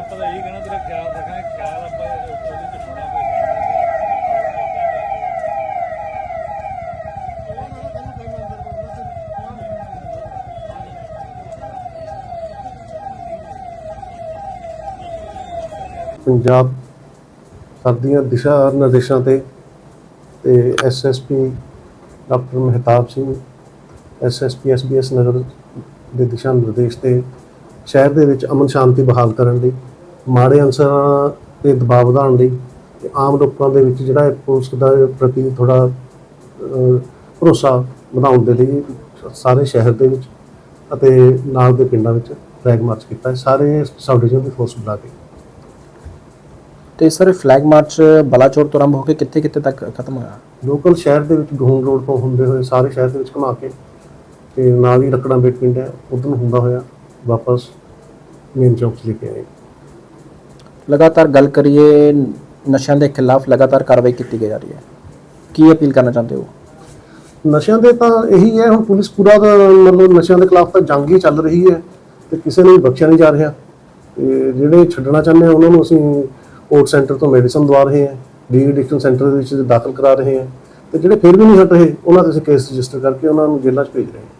ਆਪਾਂ ਤਾਂ ਇਹੀ ਕਹਿਣਾ ਤੇਰਾ ਖਿਆਲ ਰੱਖਾਂਗੇ, ਖਿਆਲ ਆਪਾਂ ਉਹਦੇ ਚ ਹੋਣਾ ਪੰਜਾਬ ਸਰਦੀਆਂ ਦਿਸ਼ਾ ਨਿਰਦੇਸ਼ਾਂ ਤੇ ਤੇ SSP doctor Mehtab Singh SSP SBS Nagar ਦੇ ਦਿਸ਼ਾ ਨਿਰਦੇਸ਼ ਤੇ ਸ਼ਹਿਰ ਦੇ ਵਿੱਚ ਅਮਨ ਸ਼ਾਂਤੀ ਬਹਾਲ ਕਰਨ ਲਈ ਮਾੜੇ ਅਨਸਰਾਂ ਤੇ ਦਬਾਅ ਵਧਾਉਣ ਲਈ ਤੇ ਆਮ ਲੋਕਾਂ ਦੇ ਵਿੱਚ ਜਿਹੜਾ ਹੈ ਪੁਲਿਸ ਦਾ ਪ੍ਰਤੀ ਥੋੜਾ ਭਰੋਸਾ ਵਧਾਉਣ ਦੇ ਲਈ ਸਾਰੇ ਸ਼ਹਿਰ ਦੇ ਵਿੱਚ ਅਤੇ ਨਾਲ ਦੇ ਪਿੰਡਾਂ ਵਿੱਚ ਫਲੈਗ ਮਾਰਚ ਕੀਤਾ। ਸਾਰੇ ਸਬ ਡਿਵੀਜ਼ਨ ਦੀ ਫੋਰਸ ਬੁਲਾ ਕੇ। ਤੇ ਸਰ ਫਲੈਗ ਮਾਰਚ ਬਲਾਚੌਰ ਤੋਂ ਆਰੰਭ ਹੋ ਕੇ ਕਿੱਥੇ ਕਿੱਥੇ ਤੱਕ ਖਤਮ ਹੋਇਆ? ਲੋਕਲ ਸ਼ਹਿਰ ਦੇ ਵਿੱਚ ਗਹੂਮ ਰੋਡ ਤੋਂ ਹੁੰਦੇ ਹੋਏ ਸਾਰੇ ਸ਼ਹਿਰ ਦੇ ਵਿੱਚ ਘੁਮਾ ਕੇ ਤੇ ਨਾਲ ਹੀ ਰਕੜਾ ਬੇਟ ਪਿੰਡ ਹੈ ਉਧਰ ਹੁੰਦਾ ਹੋਇਆ ਵਾਪਸ ਮੇਨ ਚੌਕ 'ਚ ਲੈ ਕੇ ਆਏ। ਲਗਾਤਾਰ ਗੱਲ ਕਰੀਏ, ਨਸ਼ਿਆਂ ਦੇ ਖਿਲਾਫ ਲਗਾਤਾਰ ਕਾਰਵਾਈ ਕੀਤੀ ਜਾ ਰਹੀ ਹੈ। ਕੀ ਅਪੀਲ ਕਰਨਾ ਚਾਹੁੰਦੇ ਹੋ? ਨਸ਼ਿਆਂ ਦੇ ਤਾਂ ਇਹੀ ਹੈ, ਹੁਣ ਪੁਲਿਸ ਪੂਰਾ ਤਾਂ ਮਤਲਬ ਨਸ਼ਿਆਂ ਦੇ ਖਿਲਾਫ ਤਾਂ ਜੰਗ ਹੀ ਚੱਲ ਰਹੀ ਹੈ ਤੇ ਕਿਸੇ ਨੂੰ ਵੀ ਬਖਸ਼ਿਆ ਨਹੀਂ ਜਾ ਰਿਹਾ। ਤੇ ਜਿਹੜੇ ਛੱਡਣਾ ਚਾਹੁੰਦੇ ਆ, ਉਹਨਾਂ ਨੂੰ ਅਸੀਂ ਕੋਰਟ ਸੈਂਟਰ ਤੋਂ ਮੈਡੀਸਨ ਦਵਾ ਰਹੇ ਹਾਂ, ਡੀ ਐਡਿਕਸ਼ਨ ਸੈਂਟਰ ਦੇ ਵਿੱਚ ਦਾਖਲ ਕਰਾ ਰਹੇ ਹਾਂ। ਤੇ ਜਿਹੜੇ ਫਿਰ ਵੀ ਨਹੀਂ ਹਟ ਰਹੇ, ਉਹਨਾਂ ਤੇ ਅਸੀਂ ਕੇਸ ਰਜਿਸਟਰ ਕਰਕੇ ਉਹਨਾਂ ਨੂੰ ਜੇਲ੍ਹਾਂ 'ਚ ਭੇਜ ਰਹੇ ਹਾਂ।